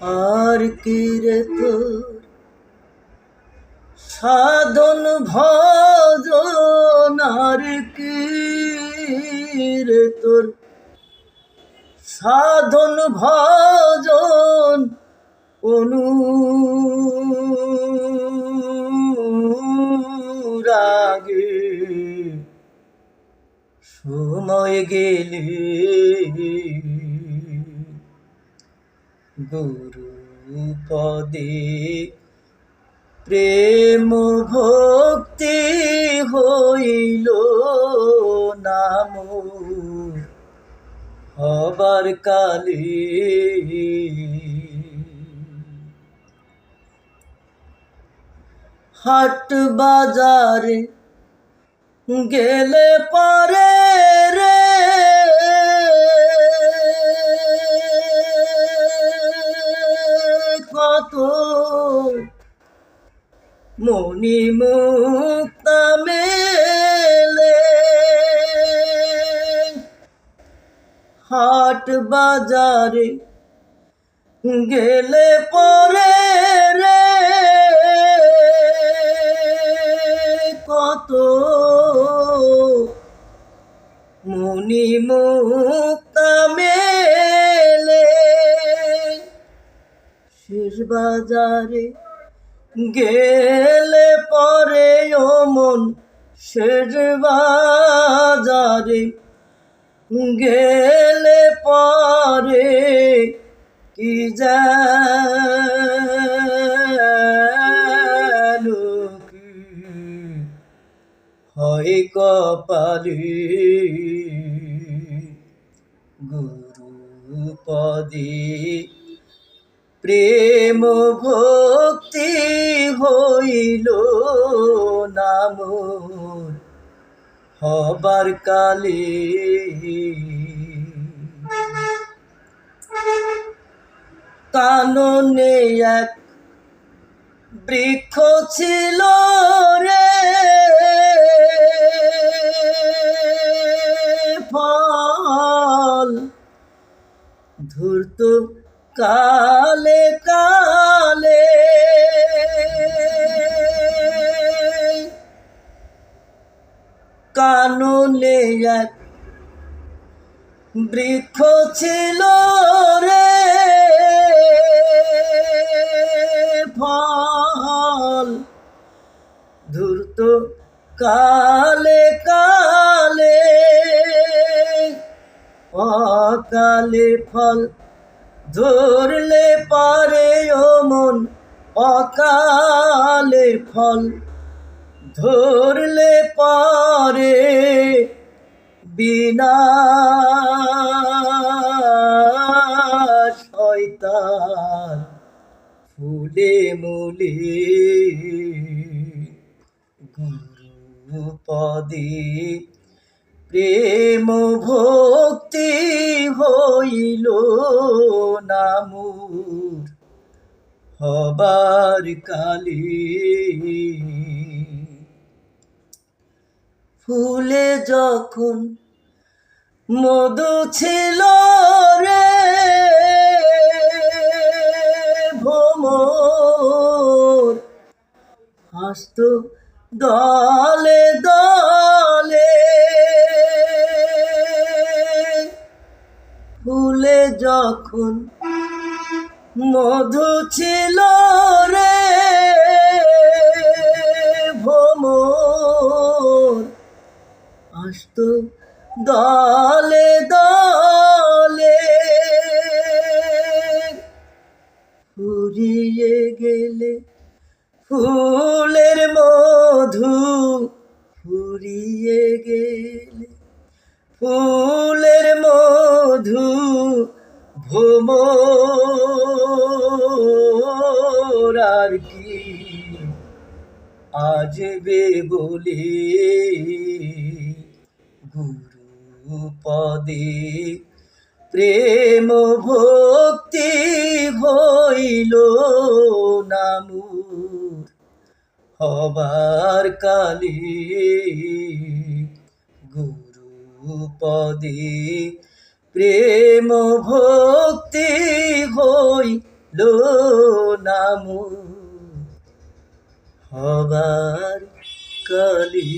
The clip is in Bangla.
আর কি রে তোর? সাধন ভজন আর কি তোর? সাধন ভজন অনুরাগে সময় গেলে গুরু পদে প্রেম ভক্তি হইল নাম। হবার কালে হাট বাজারে গেলে পরে মনি মুক্তা মেলে। হাট বাজারে গেলে পরে রে। কত মনি মুক্তা মেলে। শেষ বাজারে গেলে পরে ও মন শেষ বাজারে। গেলে পরে কি জানো কি হয় কপালে। গুরু পদে প্রেম ভক্তি হইল নাম হবার কালে। কাননে এক বৃক্ষ ছিল রে। ফল ধূর্ত কালে কালে কাননে এক বৃক্ষ ছিল রে ফল। ধূর্ত কালে কালে অকালে ফল ধরলে পারে ও মন অকালে ফল। ধরলে পারে বিনা শয়তান ফুলে মুলে। গুরু পদে প্রেম ভক্তি হইল নামুর হবার কালে ফুলে যখন মধু ছিল রে, ভোমর, হাসত দলে দলে যখন মধু ছিল রে ভোমর আসত দলে দলে। ফুরিয়ে গেলে ফুলের মধু ফুরিয়ে গেলে ফুলের মধু ভোমর আর কি। আজবে বলে গুরু পদে প্রেম ভক্তি হইল নামুর। হবার কালে গুরু পদে প্রেম ভক্তি হই লো নামু। হবার কালি